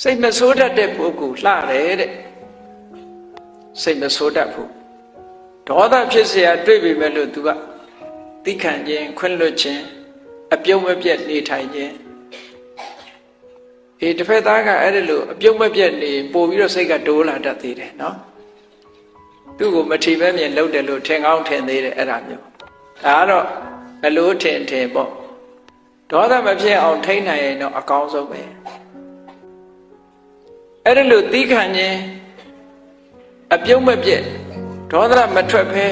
စိတ်မဆိုးတတ်တဲ့ပုဂ္ဂိုလ်လှတယ်တဲ့စိတ်မဆိုးတတ်ဘူးဒေါသဖြစ်เสียတွေ့ပြီမဲ့လို့ तू ကသိခံခြင်းခွင့်လွတ်ခြင်းအပြုံးမပြတ်နေထိုင်ခြင်းအေးတစ်ဖက်သားကအဲ့ဒါလို့အပြုံးမပြတ်နေပို့ပြီးတော့စိတ်ကတိုးလာတတ်သေးတယ်နော်သူ့ကိုမထီမဲ့မြင်လှုပ်တယ်လို့ထင်ကောင်းထင်သေးတယ်အဲ့ဒါမျိုးဒါကတော့အလိုထင်ထင်ပေါ့ဒေါသမဖြစ်အောင်ထိန်းနိုင်ရင်တော့အကောင်းဆုံးပဲ အဲ့ဒါလို့သီးခံခြင်းအပြုံးမပြတ်ဒေါသမထွက်ဖဲ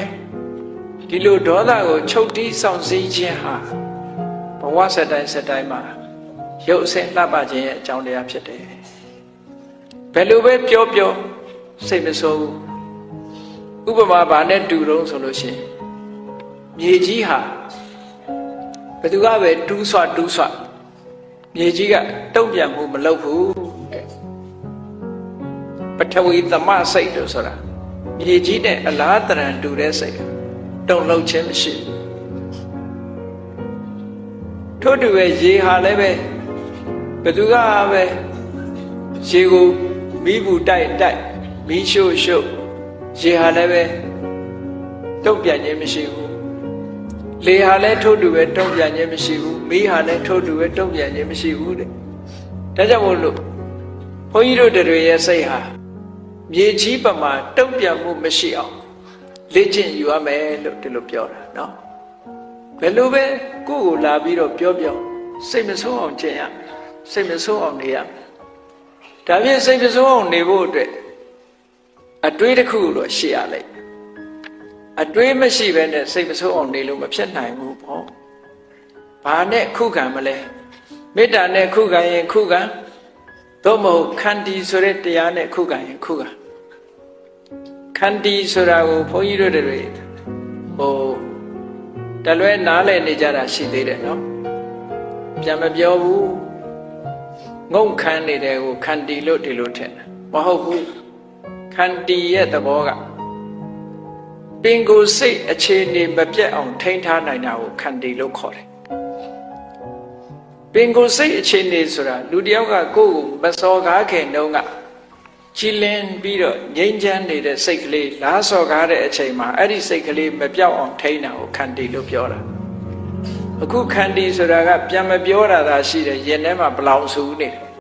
ဒီလိုဒေါသကိုချုပ်တီးဆောင်စည်းခြင်းဟာဘဝစတိုင်းစတိုင်းမှာရုပ်အစင်လှပခြင်းရဲ့အကြောင်းတရားဖြစ်တယ်ဘယ်လိုပဲပြောပြောစိတ်မဆိုးဘူးဥပမာဘာနဲ့တူတုံးဆိုလို့ရှိရင်မြေကြီးဟာဘယ်သူကပဲတူးဆွတူးဆွမြေကြီးကတုံ့ပြန်မှုမလုပ်ဘူးတဲ့ ပထဝီသမစိတ်လို့ဆိုတာမြေကြီးနဲ့အလားတရံတူတဲ့စိတ်တုံ့လုံခြင်းမရှိဘူးထို့တူပဲရေဟာလည်းပဲဘယ်သူကပဲရေကိုမိဘူးတိုက်တိုက်မီးရှို့ရှို့ရေဟာလည်းပဲတုံ့ပြန်ခြင်းမရှိဘူးလေဟာလည်းထို့တူပဲတုံ့ပြန်ခြင်းမရှိဘူးမီးဟာလည်းထို့တူပဲတုံ့ပြန်ခြင်းမရှိဘူးတဲ့ဒါကြောင့်မို့လို့ဘုန်းကြီးတို့တွေရဲ့စိတ်ဟာ မြေကြီးပမာတုံ့ပြန်မှုမရှိအောင်လေ့ကျင့်ယူရမယ်လို့ဒီလိုပြောတာနော်ဘယ်လိုပဲကိုယ့်ကိုလာပြီးတော့ပြောပြောစိတ်မဆိုးအောင်ကျင့်ရစိတ်မဆိုးအောင်နေရဒါဖြင့်စိတ်မဆိုးအောင်နေဖို့အတွက်အတွေးတစ်ခုတော့ရှေ့ရလိုက်အတွေးမရှိဘဲနဲ့စိတ်မဆိုးအောင်နေလို့မဖြစ်နိုင်ဘူးပေါ့ဘာနဲ့ခုခံမလဲမေတ္တာနဲ့ခုခံရင်ခုခံသို့မဟုတ်ခန္တီဆိုတဲ့တရားနဲ့ခုခံရင်ခုခံ ခန္တီဆိုတာကိုဘုန်းကြီးတို့တွေဟိုတလွဲနားလည်နေကြတာရှိသေးတယ်နော်ပြန်မပြောဘူးငုံခမ်းနေတဲ့ကိုခန္တီလို့ဒီလိုထင်တယ်မဟုတ်ဘူးခန္တီရဲ့သဘောကပင်ကိုယ်စိတ်အခြေအနေမပြတ်အောင်ထိန်းထားနိုင်တာကိုခန္တီလို့ခေါ်တယ်ပင်ကိုယ်စိတ်အခြေအနေဆိုတာလူတစ်ယောက်ကကိုယ့်ကိုမစော်ကားခင်တုန်းက ကြည်လင်ပြီးတော့ငြိမ်းချမ်းနေတဲ့စိတ်ကလေးလားစော်ကားတဲ့အချိန်မှာအဲ့ဒီစိတ်ကလေးမပြောက်အောင်ထိန်းတာကိုခန္တီလို့ပြောတာအခုခန္တီဆိုတာကပြန်မပြောတာသာရှိတယ်ရင်ထဲမှာဘလောင်ဆူနေတယ်